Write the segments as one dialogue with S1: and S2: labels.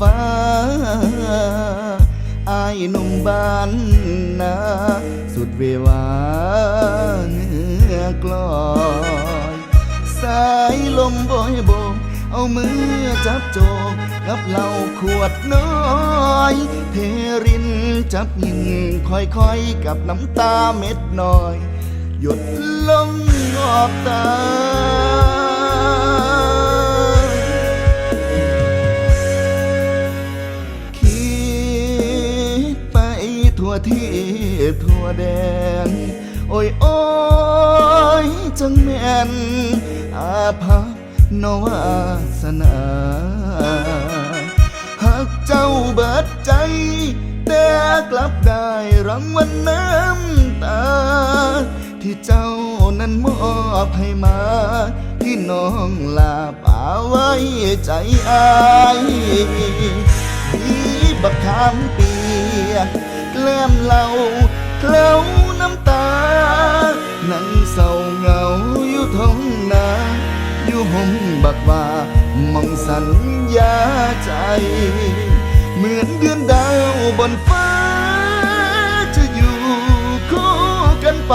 S1: ฟ้า อายหนุ่มบ้านนาสุดเววาเนื้อกลอยสายลมบอยโบกเอามือจับโจกกับเหล้าขวดน้อยเทรินจับยินค่อยๆ กับน้ำตาเม็ดน้อย หยดลงออกตา ทั่วที่ทั่วแดน โอ้ยโอ้ยจังแม่น อาภัพนวาสนาหากเจ้าเบิดใจ แต่กลับได้รางวัลน้ำตา ที่เจ้านั้นมอบให้มา ที่น้องลาป่าไว้ใจอายมีบักขามเปีย แกล้มเหล่าเคล้าน้ำตา นั่งเศร้าเหงาอยู่ท้องนา อยู่ห้องบักว่ามองสัญญาใจ เหมือนเดือนดาวบนฟ้า จะอยู่คู่กันไป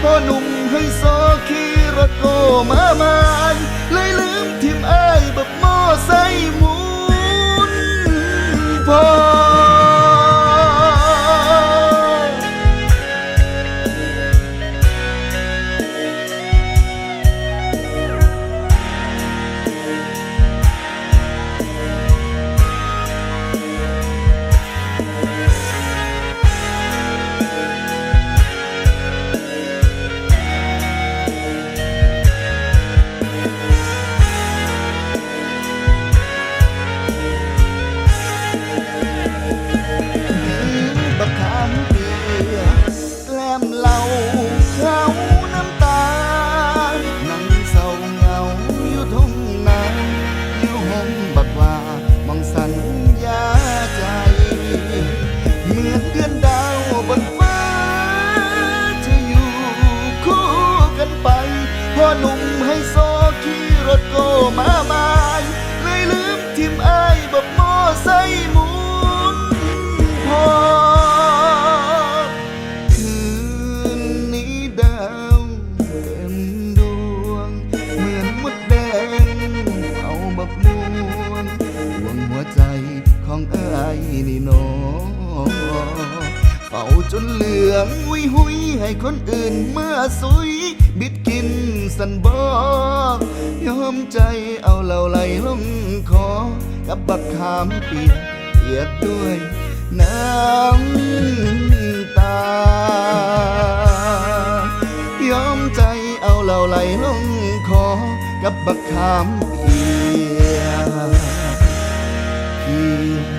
S1: พ่อหนุ่มให้โซขี่รถโกมามานเลยลืมทิมอ้ายบักหม้อใส่หมุนพอ หนุ่มให้โซขี่รถโกมามายเลยลืมทิมอ้ายบักมไซหมุนพอคืนนี้ดาวเต็มดวง เหมือนมดแดงเอาบักมวงห่วงหัวใจของอ้ายนี่หนอเฝ้าจนเหลือง หุยหุยให้คนอื่นเมาสุย บิดกิน สันบอกยอมใจเอาเหล่าไหลลงคอ กับบักขามเปียกเปียกด้วยน้ำตา ยอมใจเอาเหล่าไหลลงคอ กับบักขามเปียกเปียก